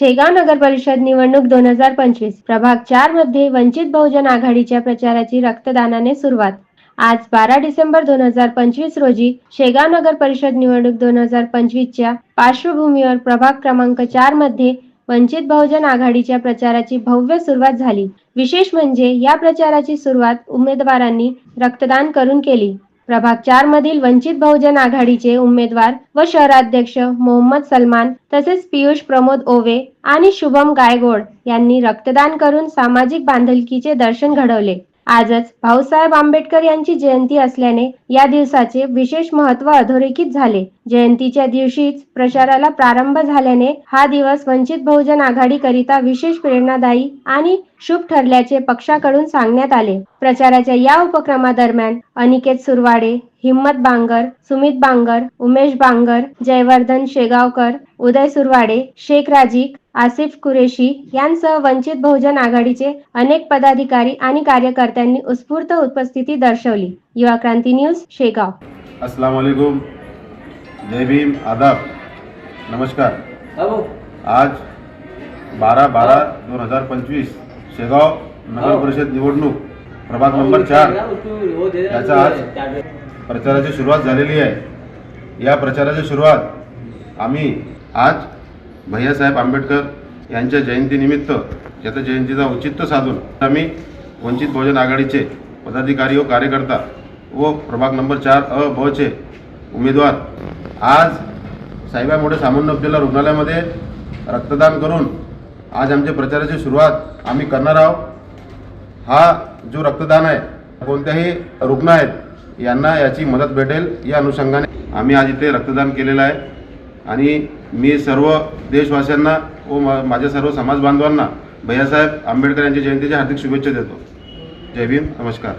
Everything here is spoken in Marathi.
शेगाव नगर परिषद निवडणूक दोन हजार पंचवीस प्रभाग चारमध्ये वंचित बहुजन आघाडीच्या प्रचाराची रक्तदानाने सुरुवात. आज बारा डिसेंबर दोन हजार पंचवीस रोजी शेगाव नगर परिषद निवडणूक दोन हजार पंचवीसच्या पार्श्वभूमीवर प्रभाग क्रमांक चारमध्ये वंचित बहुजन आघाडीच्या प्रचाराची भव्य सुरुवात झाली. विशेष म्हणजे या प्रचाराची सुरुवात उमेदवारांनी रक्तदान करून केली. प्रभाग चार मधील वंचित बहुजन आघाडीचे उमेदवार व शहराध्यक्ष मोहम्मद सलमान तसेच पियुष प्रमोद ओवे आणि शुभम गायगोड यांनी रक्तदान करून सामाजिक बांधिलकीचे दर्शन घडवले. आजच भाऊसाहेब आंबेडकर यांची जयंती असल्याने या दिवसाचे विशेष महत्त्व अधोरेखित झाले. जयंतीच्या दिवशीच प्रचाराला प्रारंभ झाल्याने हा दिवस वंचित बहुजन आघाडी करिता विशेष प्रेरणादायी आणि शुभ ठरल्याचे पक्षाकडून सांगण्यात आले. प्रचाराच्या या उपक्रमादरम्यान अनिकेत सुरवाडे हिम्मत बांगर सुमित बांगर उमेश बांगर जयवर्धन शेगावकर उदय सुरवाडे शेख राजीक आसिफ कुरेशी यांसह वंचित बहुजन आघाडीचे अनेक पदाधिकारी आणि कार्यकर्त्यांनी उत्स्फूर्त उपस्थिती दर्शवली. युवा क्रांती न्यूज शेगाव. अस्सलाम वालेकुम. जय भीम. आदाब. नमस्कार. आज बारा बारा दोन हजार पंचवीस. शेगाव नगर परिषद निवडणूक प्रभाग नंबर चार. याचा आज प्रचाराची सुरुवात झालेली आहे. या प्रचाराची सुरुवात आम्ही आज भैयासाहेब आंबेडकर यांच्या जयंतीनिमित्त याच्या जयंतीचा औचित्य साधून आम्ही वंचित बहुजन आघाडीचे पदाधिकारी व कार्यकर्ता व प्रभाग नंबर चार अ ब चे उमेदवार आज साईबाई मोठे सामान्य उपजिल्हा रुग्णालयामध्ये रक्तदान करून आज आमच्या प्रचाराची सुरुवात आम्ही करणार आहोत. हा जो रक्तदान आहे कोणत्याही रुग्ण आहेत यांना याची मदत भेटेल. या अनुषंगाने आम्ही आज इथे रक्तदान केलेलं आहे. आणि मी सर्व देशवासियांना व माझ्या सर्व समाज बांधवांना भैयासाहेब आंबेडकर यांच्या जयंतीच्या हार्दिक शुभेच्छा देतो. जय भीम. नमस्कार.